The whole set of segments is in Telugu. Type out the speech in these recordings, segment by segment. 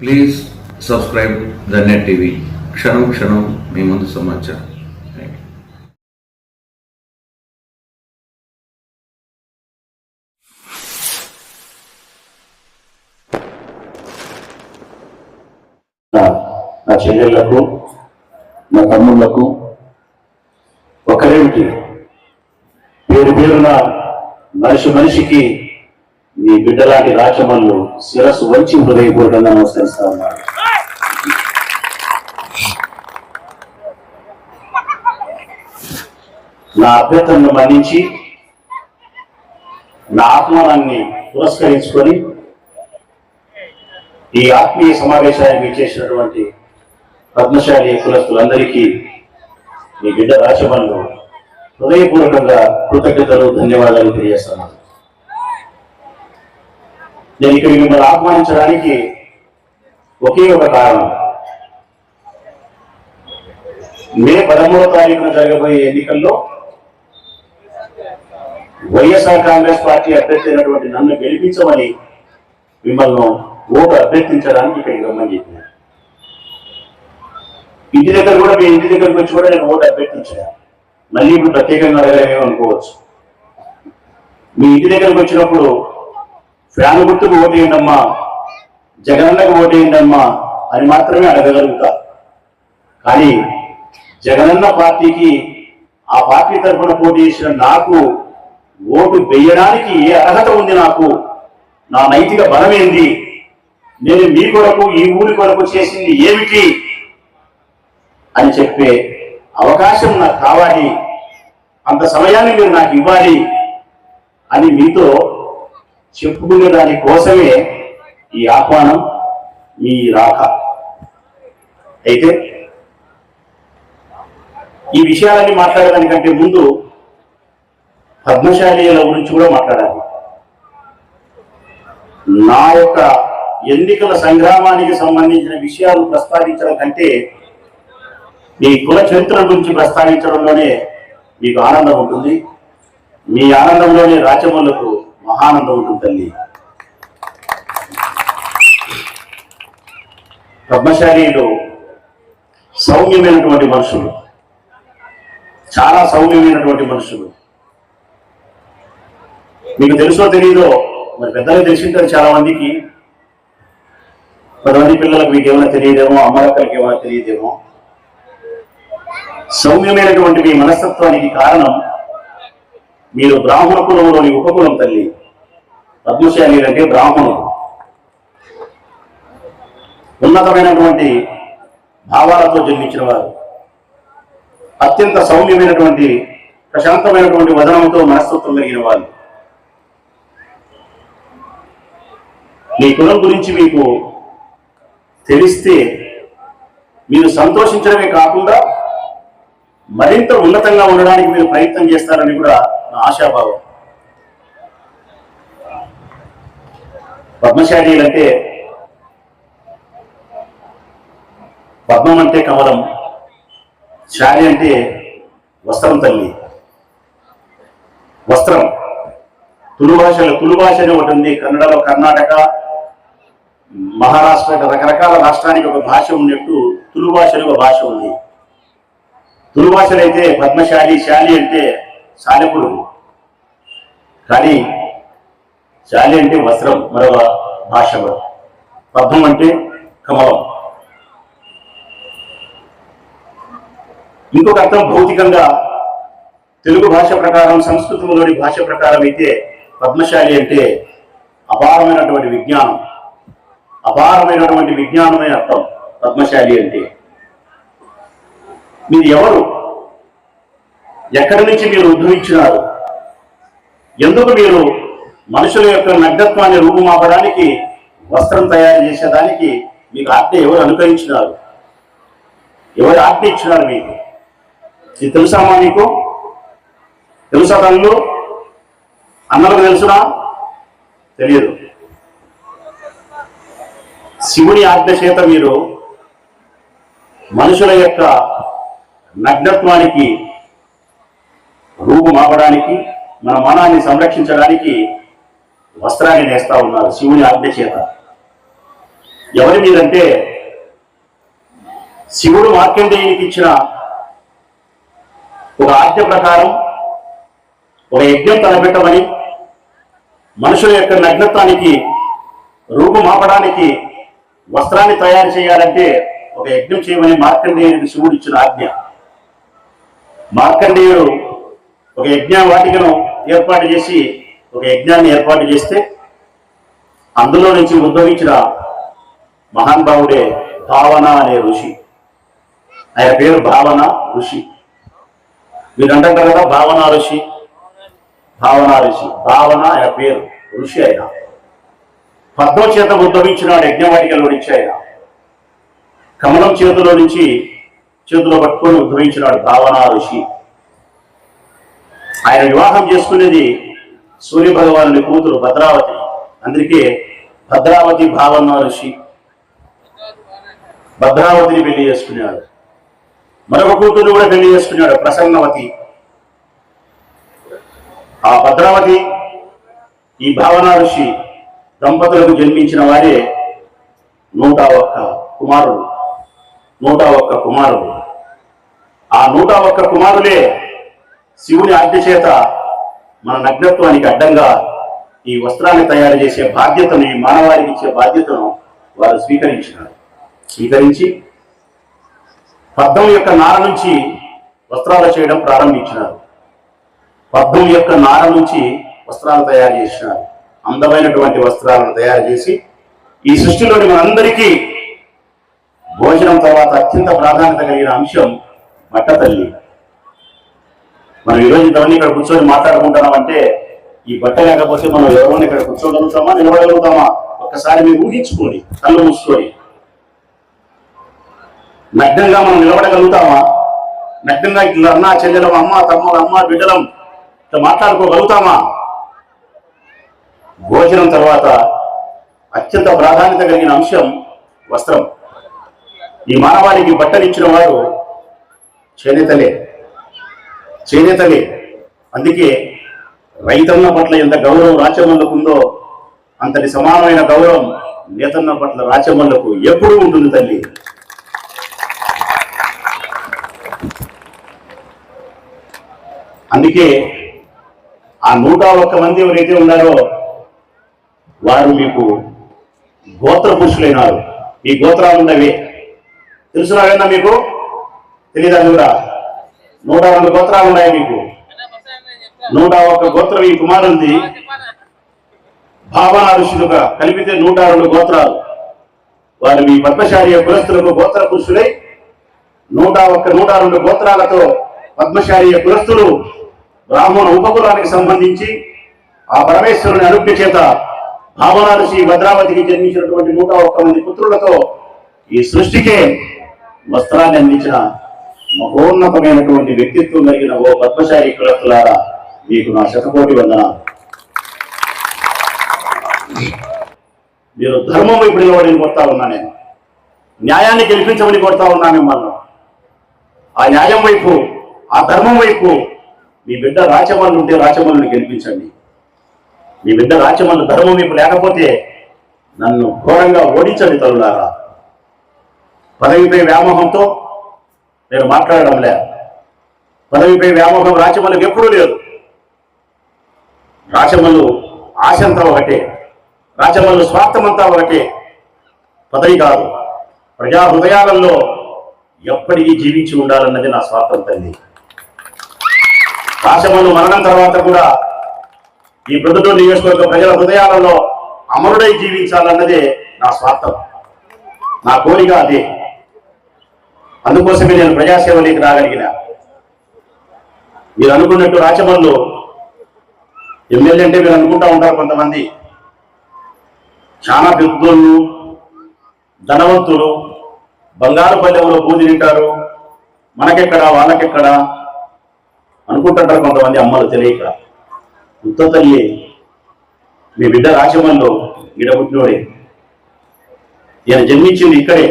Please subscribe the net TV క్షణం క్షణం మీ ముందు సమాచారం. నా నా చెల్లెళ్ళకు నా తమ్ముళ్ళకు ఒకరేమిటి? పేరు పేరున మనిషి మనిషికి మీ బిడ్డలాంటి రాచమల్లు శిరస్సు వంచి హృదయపూర్వకంగా నమస్కరిస్తా ఉన్నాడు. నా అభ్యర్థనను మన్నించి నా ఆత్మానాన్ని పురస్కరించుకొని ఈ ఆత్మీయ సమావేశానికి చేసినటువంటి పద్మశాలి కులస్తులందరికీ మీ బిడ్డ రాచమల్లు హృదయపూర్వకంగా కృతజ్ఞతలు ధన్యవాదాలు తెలియజేస్తున్నాను. నేను ఇక్కడ మిమ్మల్ని ఆహ్వానించడానికి ఒకే ఒక కారణం. మే పదమూడో తారీఖున జరగబోయే ఎన్నికల్లో వైఎస్ఆర్ కాంగ్రెస్ పార్టీ అభ్యర్థి అయినటువంటి నన్ను గెలిపించమని మిమ్మల్ని ఓటు అభ్యర్థించడానికి ఇక్కడికి రమ్మని చెప్పినాను ఇంటి దగ్గర కూడా మీ ఇంటి దగ్గరకు వచ్చి కూడా నేను ఓటు అభ్యర్థించాను. మళ్ళీ ఇప్పుడు ప్రత్యేకంగా అడగలేమో అనుకోవచ్చు. మీ ఇంటి దగ్గరకు వచ్చినప్పుడు ఫ్యాన్ గుర్తుకు ఓటేయండమ్మా జగనన్నకు ఓటేయండమ్మా అని మాత్రమే అడగగలుగుతా. కానీ జగనన్న పార్టీకి ఆ పార్టీ తరఫున పోటీ చేసిన నాకు ఓటు వేయడానికి ఏ అర్హత ఉంది నాకు? నా నైతిక బలమేంది? నేను మీ కొరకు ఈ ఊరి కొరకు చేసింది ఏమిటి? అని చెప్పే అవకాశం నాకు కావాలి. అంత సమయాన్ని మీరు నాకు ఇవ్వాలి. అని మీతో చెప్పుకునే దాని కోసమే ఈ ఆహ్వానం మీ రాక. అయితే ఈ విషయాలన్నీ మాట్లాడడానికంటే ముందు పద్మశాలీల గురించి కూడా మాట్లాడాలి. నా యొక్క ఎన్నికల సంగ్రామానికి సంబంధించిన విషయాలు ప్రస్తావించడం కంటే మీ కుల చరిత్ర గురించి ప్రస్తావించడంలోనే మీకు ఆనందం ఉంటుంది. మీ ఆనందంలోనే రాచమల్లకు మహానందం తల్లి. పద్మశాలీలు సౌమ్యమైనటువంటి మనుషులు. చాలా సౌమ్యమైనటువంటి మనుషులు. మీకు తెలుసో తెలియదో మరి పెద్దలు తెలిసింటారు చాలా మందికి కొంతమంది పిల్లలకు మీకు ఏమైనా తెలియదేమో అమ్మలక్కలకి ఏమైనా తెలియదేమో. సౌమ్యమైనటువంటి మీ మనస్తత్వానికి కారణం మీరు బ్రాహ్మణ కులంలోని ఉపకులం తల్లి. పద్మశాలి అంటే బ్రాహ్మణులు ఉన్నతమైనటువంటి భావాలతో జన్మించిన వారు. అత్యంత సౌమ్యమైనటువంటి ప్రశాంతమైనటువంటి వదనంతో మనస్తత్వం కలిగిన వాళ్ళు మీ కులం గురించి మీకు తెలిస్తే మీరు సంతోషించడమే కాకుండా మరింత ఉన్నతంగా ఉండడానికి మీరు ప్రయత్నం చేస్తారని కూడా ఆశాభావం. పద్మశాలీలంటే పద్మం అంటే కమలం శాలి అంటే వస్త్రం తల్లి. వస్త్రం. తులు భాషలో తులు భాష అని ఒకటి ఉంది. కన్నడలో కర్ణాటక మహారాష్ట్ర రకరకాల రాష్ట్రానికి ఒక భాష ఉన్నట్టు తులు భాషలో ఒక భాష ఉంది. తులు భాషలో అయితే పద్మశాలి శాలి అంటే సాలెపుడు కానీ శాలి అంటే వస్త్రం మరొక భాషలో పద్మం అంటే కమలం. ఇంకొక అర్థం భౌతికంగా తెలుగు భాష ప్రకారం సంస్కృతంలోని భాష ప్రకారం అయితే పద్మశాలి అంటే అపారమైనటువంటి విజ్ఞానం. అపారమైనటువంటి విజ్ఞానమే అర్థం పద్మశాలి అంటే. మీరు ఎవరు? ఎక్కడి నుంచి మీరు ఉద్భవించినారు? ఎందుకు మీరు మనుషుల యొక్క నగ్నత్వాన్ని రూపుమాపడానికి వస్త్రం తయారు చేసేదానికి మీకు ఆజ్ఞ ఎవరు అనుకరించినారు? ఎవరు ఆజ్ఞ ఇచ్చినారు మీకు? ఇది తెలుసామా మీకు? తెలుసా తల్లు? అందరికి తెలుసునా? తెలియదు. శివుని ఆజ్ఞ చేత మీరు మనుషుల యొక్క నగ్నత్వానికి రూపు మాపడానికి మన మనాన్ని సంరక్షించడానికి వస్త్రాన్ని నేస్తా ఉన్నారు శివుని ఆజ్ఞ చేత. ఎవరి మీదంటే శివుడు మార్కండేయునికి ఇచ్చిన ఒక ఆజ్ఞ ప్రకారం ఒక యజ్ఞం తలపెట్టమని మనుషుల యొక్క నగ్నత్వానికి రూపుమాపడానికి వస్త్రాన్ని తయారు చేయాలంటే ఒక యజ్ఞం చేయమని మార్కండేయుడికి శివుడు ఇచ్చిన ఆజ్ఞ. మార్కండేయుడు ఒక యజ్ఞవాటికను ఏర్పాటు చేసి ఒక యజ్ఞాన్ని ఏర్పాటు చేస్తే అందులో నుంచి ఉద్భవించిన మహానుభావుడే భావన అనే ఋషి. ఆయన పేరు భావన ఋషి. మీరు అంటారు కదా భావన ఋషి? భావన ఋషి. భావన ఆయన పేరు ఋషి ఆయన. పద్మం చేత ఉద్భవించిన యజ్ఞవాటికలో నుంచి ఆయన. కమలం చేతిలో నుంచి చేతిలో పట్టుకొని ఉద్భవించినాడు భావన ఋషి. ఆయన వివాహం చేసుకునేది సూర్య భగవానుడి కూతురు భద్రావతి. అందుకే భద్రావతి భావన ఋషి భద్రావతిని పెళ్ళి చేసుకున్నాడు. మరొక కూతురు కూడా పెళ్ళి చేసుకున్నాడు ప్రసన్నవతి. ఆ భద్రావతి ఈ భావన ఋషి దంపతులకు జన్మించిన వారే నూట ఒక్క కుమారుడు నూట ఒక్క కుమారుడు ఆ నూట ఒక్క కుమారులే శివుని ఆజ్ఞ చేత మన నగ్నత్వానికి అడ్డంగా ఈ వస్త్రాన్ని తయారు చేసే బాధ్యతను ఈ మానవాళికి ఇచ్చే బాధ్యతను వారు స్వీకరించినారు. స్వీకరించి పద్మం యొక్క నార నుంచి వస్త్రాలు చేయడం ప్రారంభించినారు. పద్మం యొక్క నార నుంచి వస్త్రాలు తయారు చేసినారు. అందమైనటువంటి వస్త్రాలను తయారు చేసి ఈ సృష్టిలోని మనందరికీ భోజనం తర్వాత అత్యంత ప్రాధాన్యత కలిగిన అంశం బట్ట తల్లి మనం ఈరోజు ఇంతమంది ఇక్కడ కూర్చొని మాట్లాడుకుంటున్నాం అంటే ఈ బట్ట లేకపోతే మనం ఎవరైనా ఇక్కడ కూర్చోగలుగుతామా నిలబడగలుగుతామా? ఒక్కసారి మీరు ఊహించుకోండి కళ్ళు మూసుకొని నగ్నంగా మనం నిలబడగలుగుతామా? నగ్నంగా ఇట్లా అన్న చెల్లెలం అమ్మ తమ్ముడు అమ్మ బిడ్డలం ఇట్లా మాట్లాడుకోగలుగుతామా? భోజనం తర్వాత అత్యంత ప్రాధాన్యత కలిగిన అంశం వస్త్రం. ఈ మానవాళికి బట్టనిచ్చిన వారు చేనేతలే. చేనేతలే అందుకే రైతన్న పట్ల ఎంత గౌరవం రాచమల్లకు ఉందో అంతటి సమానమైన గౌరవం నేతన్న పట్ల రాచమల్లకు ఎప్పుడూ ఉంటుంది తల్లి. అందుకే ఆ నూట ఒక్క మంది ఎవరైతే ఉన్నారో వారు మీకు గోత్ర పురుషులైనారు. ఈ గోత్రాలు ఉన్నవి తెలుసునా కన్నా మీకు? తెలీదా కూడా నూట రెండు గోత్రాలు ఉన్నాయి మీకు. నూట ఒక్క గోత్రం ఈ కుమారుంది భావన ఋషులుగా కలిపితే నూట రెండు గోత్రాలు. వారు మీ పద్మశాలి కులస్తులకు గోత్ర పురుషులై నూట ఒక్క నూట రెండు గోత్రాలతో పద్మశాలి కులస్తులు బ్రాహ్మణ ఉపకులానికి సంబంధించి ఆ పరమేశ్వరుని అనుజ్ఞ చేత భావన ఋషి భద్రావతికి జన్మించినటువంటి నూట ఒక్క మంది పుత్రులతో ఈ సృష్టికే వస్త్రాన్ని అందించిన మహోన్నతమైనటువంటి వ్యక్తిత్వం కలిగిన ఓ పద్మశాలి కులస్తులారా మీకు నా శతకోటి వందనాలు. మీరు ధర్మం వైపు నిలబడి కొడతా ఉన్నా నేను. న్యాయాన్ని గెలిపించమని కొడతా ఉన్నా మిమ్మల్ని. ఆ న్యాయం వైపు ఆ ధర్మం వైపు మీ బిడ్డ రాచమల్లు ఉంటే రాచమల్లుని గెలిపించండి. మీ బిడ్డ రాచమల్లు ధర్మం వైపు లేకపోతే నన్ను ఘోరంగా ఓడించండి తరులారా పదవిపై వ్యామోహంతో నేను మాట్లాడడం లే పదవిపై వ్యామోహం రాచమల్లికి ఎప్పుడూ లేదు. రాచమల్లు ఆశంతా ఒకటే. రాచమల్లు స్వార్థమంతా ఒకటే. పదవి కాదు. ప్రజా హృదయాలలో ఎప్పటికీ జీవించి ఉండాలన్నది నా స్వార్థం తల్లి. రాచమల్లు మరణం తర్వాత కూడా ఈ ప్రొద్దుటూరు నియోజకవర్గ ప్రజల హృదయాలలో అమరుడై జీవించాలన్నదే నా స్వార్థం. నా కోరిక అదే. అందుకోసమే నేను ప్రజాసేవలోకి రాగలిగిన. మీరు అనుకున్నట్టు రాచమల్లు ఎమ్మెల్యే అంటే మీరు అనుకుంటా ఉంటారు కొంతమంది. చాలా పెద్దోళ్ళు ధనవంతులు బంగారు పల్లెంలో పూజ తింటారు మనకెక్కడ వాళ్ళకెక్కడ అనుకుంటుంటారు కొంతమంది అమ్మలు తెలియక ఉత్త తల్లి మీ బిడ్డ రాచమల్లో ఈడబుట్టినోడే నేను జన్మించింది ఇక్కడే.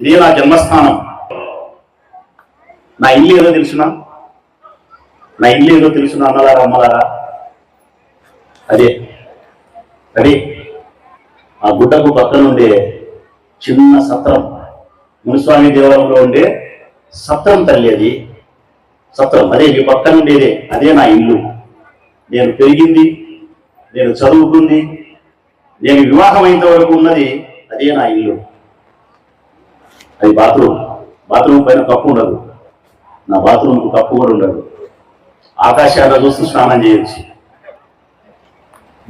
ఇదే నా జన్మస్థానం. నా ఇల్లు ఏదో తెలుసునా? నా ఇల్లు ఏదో తెలుసునా అన్నలారా అమ్మలారా అదే అదే. ఆ గుడ్డకు పక్కనుండే చిన్న సత్రం మునిస్వామి దేవాలయంలో ఉండే సత్రం తల్లి అది. సత్రం అదే మీ పక్కన ఉండేదే అదే నా ఇల్లు. నేను పెరిగింది నేను చదువుకుంది నేను వివాహం అయినంత వరకు ఉన్నది అదే నా ఇల్లు. అది బాత్రూమ్ బాత్రూమ్ పైన కప్పు ఉండదు. నా బాత్రూమ్కి కప్పు కూడా ఉండదు. ఆకాశాన్ని చూస్తూ స్నానం చేయొచ్చు.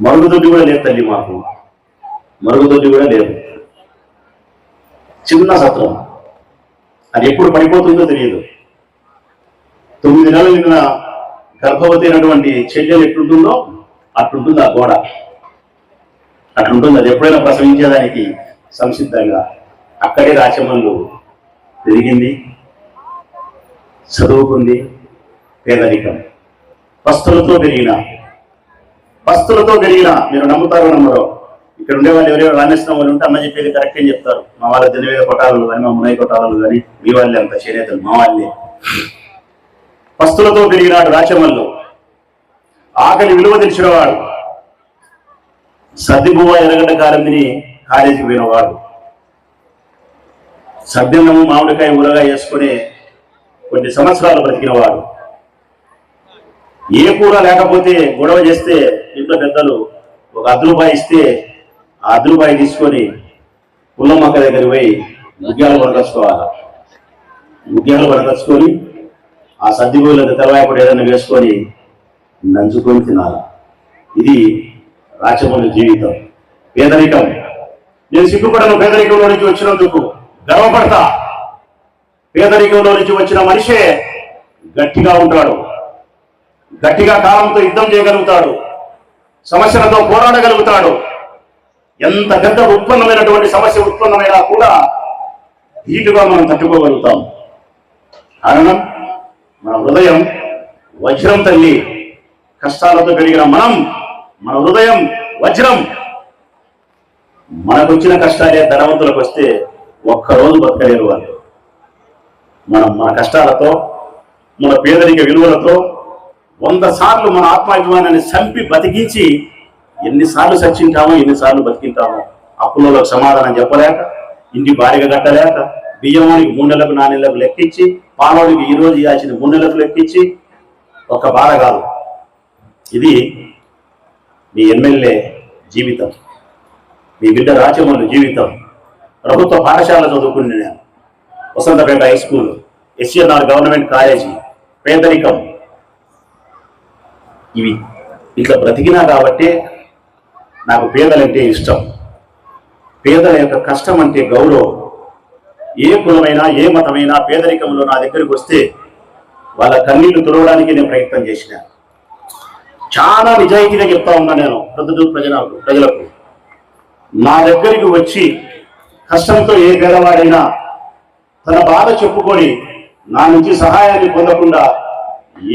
మరుగుదొడ్డి కూడా లేదు తల్లి మాకు. మరుగుదొడ్డి కూడా లేదు. చిన్న సత్రం. అది ఎప్పుడు పడిపోతుందో తెలియదు. తొమ్మిది నెలలు నిన్న గర్భవతి అయినటువంటి చెల్లెలు ఎట్లుంటుందో అట్లుంటుంది ఆ గోడ. అట్లుంటుంది. అది ఎప్పుడైనా ప్రసవించేదానికి సంసిద్ధంగా. అక్కడే రాచమల్లు పెరిగింది. చదువుకుంది పేదరికం. పస్తులతో పెరిగిన పస్తులతో పెరిగిన మీరు నమ్ముతారో నమ్మరో ఇక్కడ ఉండే వాళ్ళు ఎవరెవరు రామేశ్వరం వాళ్ళు ఉంటే అమ్మ చెప్పేది కరెక్ట్ అని చెప్తారు? మా వాళ్ళ దినవేద కొట్టాలు కానీ మా మునై కొట్టాలు కానీ మీ వాళ్ళే అంత చేనేతలు మా వాళ్ళే. పస్తులతో పెరిగినాడు రాచమల్లు ఆకలి విలువ తెలిసినవాడు సర్దిబువ్వ ఎర్రగడ్డ కారందిని కాలేజీకి పోయినవాడు. సద్యన్నము మామిడికాయ ఊరగా వేసుకుని కొన్ని సంవత్సరాలు బ్రతికినవాడు ఏ కూర లేకపోతే గొడవ చేస్తే ఇంట్లో పెద్దలు ఒక అర్ధ రూపాయి ఇస్తే ఆ అర్ధ రూపాయి తీసుకొని పుల్లమ్మక్క దగ్గర పోయి ముగ్గాలు పడకచ్చుకోవాలి ముగ్గాలు పడకచ్చుకొని ఆ సర్దిగోళ్ళ తెల్లవాయపడి ఏదైనా వేసుకొని నంచుకొని తినాలి. ఇది రాచమల్లి జీవితం. పేదరికం. నేను సిగ్గుపడను పేదరికంలో నుంచి వచ్చినందుకు గర్వపడతా. పేదరికంలో నుంచి వచ్చిన మనిషే గట్టిగా ఉంటాడు. గట్టిగా కాలంతో యుద్ధం చేయగలుగుతాడు. సమస్యలతో పోరాడగలుగుతాడు. ఎంత పెద్ద ఉత్పన్నమైనటువంటి సమస్య ఉత్పన్నమైనా కూడా ధీటుగా మనం తట్టుకోగలుగుతాం. కారణం మన హృదయం వజ్రం తల్లి. కష్టాలతో కలిగిన మనం మన హృదయం వజ్రం. మనకొచ్చిన కష్టాలే ధనవంతులకు వస్తే ఒక్కరోజు బతకలేరు వాళ్ళు. మనం మన కష్టాలతో మన పేదరిక విలువలతో వంద సార్లు మన ఆత్మాభిమానాన్ని చంపి బతికించి ఎన్నిసార్లు చచ్చింటామో ఎన్నిసార్లు బతికింటామో అప్పులలో సమాధానం చెప్పలేక ఇంటి బారిగా కట్టలేక బియ్యమానికి మూడు నాణ్యలకు లెక్కించి పాలోడికి ఈరోజు రోజు ఇవ్వాల్సిన మూడు లెక్కించి ఒక బాధ కాదు. ఇది మీ ఎమ్మెల్యే జీవితం. మీ బిడ్డ రాచమల్లి జీవితం. ప్రభుత్వ పాఠశాల చదువుకుని నేను. Vasanthapeta high school SNR government college పేదరికం. ఇవి ఇట్లా బ్రతికినా కాబట్టి నాకు పేదలంటే ఇష్టం. పేదల యొక్క కష్టం అంటే గౌరవం. ఏ కులమైనా ఏ మతమైనా పేదరికంలో నా దగ్గరికి వస్తే వాళ్ళ కన్నీళ్ళు తుడవడానికి నేను ప్రయత్నం చేసిన. చాలా నిజాయితీగా చెప్తా ఉన్నా నేను ప్రజలు ప్రజలకు ప్రజలకు. నా దగ్గరికి వచ్చి కష్టంతో ఏ పేదవాడైనా తన బాధ చెప్పుకొని నా నుంచి సహాయాన్ని పొందకుండా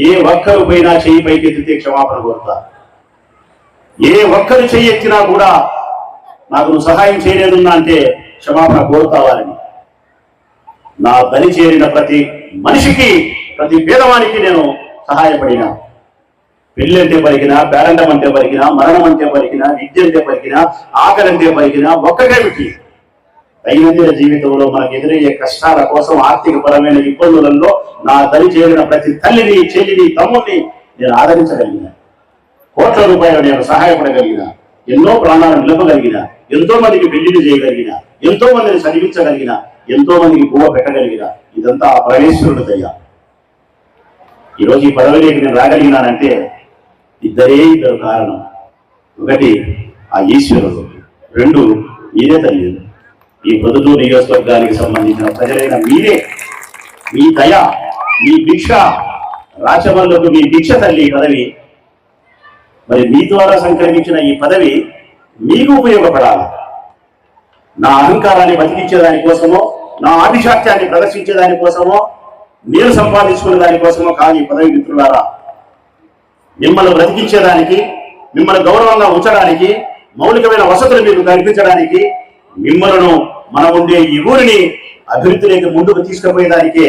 ఏ ఒక్కరు పైన చెయ్యి పైకెత్తితే క్షమాపణ కోరుతా. ఏ ఒక్కరు చెయ్యి ఎత్తినా కూడా నాకు నువ్వు సహాయం చేయలేదున్నా అంటే క్షమాపణ కోరుతావాలని నా బలి చేరిన ప్రతి మనిషికి ప్రతి పేదవానికి నేను సహాయపడినా. పెళ్ళి అంటే పలికినా బేరంటం అంటే పలికినా మరణం అంటే పలికినా విద్య అంటే పలికినా ఆకలి అంటే పలికినా ఒక్కటేమిటి దైనందిన జీవితంలో మనకు ఎదురయ్యే కష్టాల కోసం ఆర్థిక పరమైన ఇబ్బందులలో నా దరి చేరిన ప్రతి తల్లిని చెల్లిని తమ్ముడిని నేను ఆదరించగలిగిన. కోట్ల రూపాయలు నేను సహాయపడగలిగిన. ఎన్నో ప్రాణాలను నిలపగలిగిన. ఎంతో మందికి పెళ్ళిని చేయగలిగిన. ఎంతో మందిని చదివించగలిగిన. ఎంతో మందికి పువ్వ పెట్టగలిగిన. ఇదంతా ఆ పరమేశ్వరుడు దయ. ఈరోజు ఈ పదవిలోకి నేను రాగలిగినానంటే ఇద్దరే ఇద్దరు కారణం. ఒకటి ఆ ఈశ్వరుడు. రెండు మీరే తల్లి. ఈ పొద్దుటూరు నియోజకవర్గానికి సంబంధించిన ప్రజలైన మీరే మీ దయ మీ భిక్ష రాచమల్లకు మీ భిక్ష తల్లి పదవి. మరి మీ ద్వారా సంక్రమించిన ఈ పదవి మీకు ఉపయోగపడాలి. నా అహంకారాన్ని బతికించే దానికోసమో నా ఆదిశాక్యాన్ని ప్రదర్శించే దానికోసమో మీరు సంపాదించుకునే దానికోసమో కాదు ఈ పదవి మిత్రులారా. మిమ్మల్ని బ్రతికించేదానికి మిమ్మల్ని గౌరవంగా ఉంచడానికి మౌలికమైన వసతులు మీకు కల్పించడానికి మిమ్మలను మనం ఉండే ఈ ఊరిని అభివృద్ధిలోకి ముందుకు తీసుకుపోయేదానికే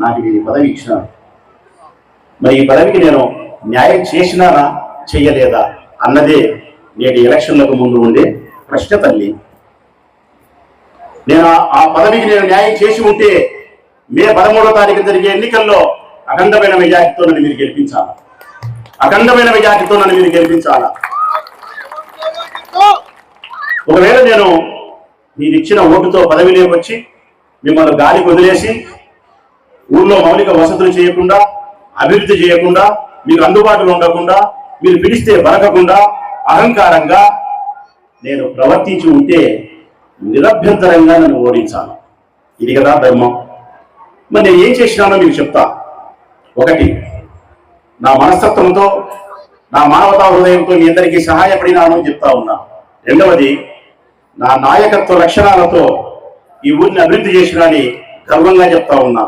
నాకు ఈ పదవి ఇచ్చినాను మరి ఈ పదవికి నేను న్యాయం చేసినానా చేయలేదా అన్నదే నేటి ఎలక్షన్లకు ముందు ఉండే ప్రశ్న తల్లి. నేను ఆ- ఆ పదవికి నేను న్యాయం చేసి ఉంటే మే పదమూడో తారీఖు జరిగే ఎన్నికల్లో అఖండమైన మెజార్టీతో నన్ను మీరు గెలిపించాలి? అఖండమైన మెజార్టీతో నన్ను మీరు గెలిపించాలా? ఒకవేళ నేను మీరు ఇచ్చిన ఓటుతో పదవిలోకి వచ్చి మిమ్మల్ని గాలికి వదిలేసి ఊళ్ళో మౌలిక వసతులు చేయకుండా అభివృద్ధి చేయకుండా మీకు అందుబాటులో ఉండకుండా మీరు పిలిస్తే బలకకుండా అహంకారంగా నేను ప్రవర్తించి ఉంటే నిరభ్యంతరంగా నన్ను ఓడించాను ఇది కదా ధర్మం మరి నేను ఏం చేసినానో మీకు చెప్తా. ఒకటి నా మనస్తత్వంతో నా మానవతా హృదయంతో మీ అందరికీ సహాయపడినాను చెప్తా ఉన్నా. రెండవది నా నాయకత్వ లక్షణాలతో ఈ ఊరిని అభివృద్ధి చేసినని గర్వంగా చెప్తా ఉన్నా.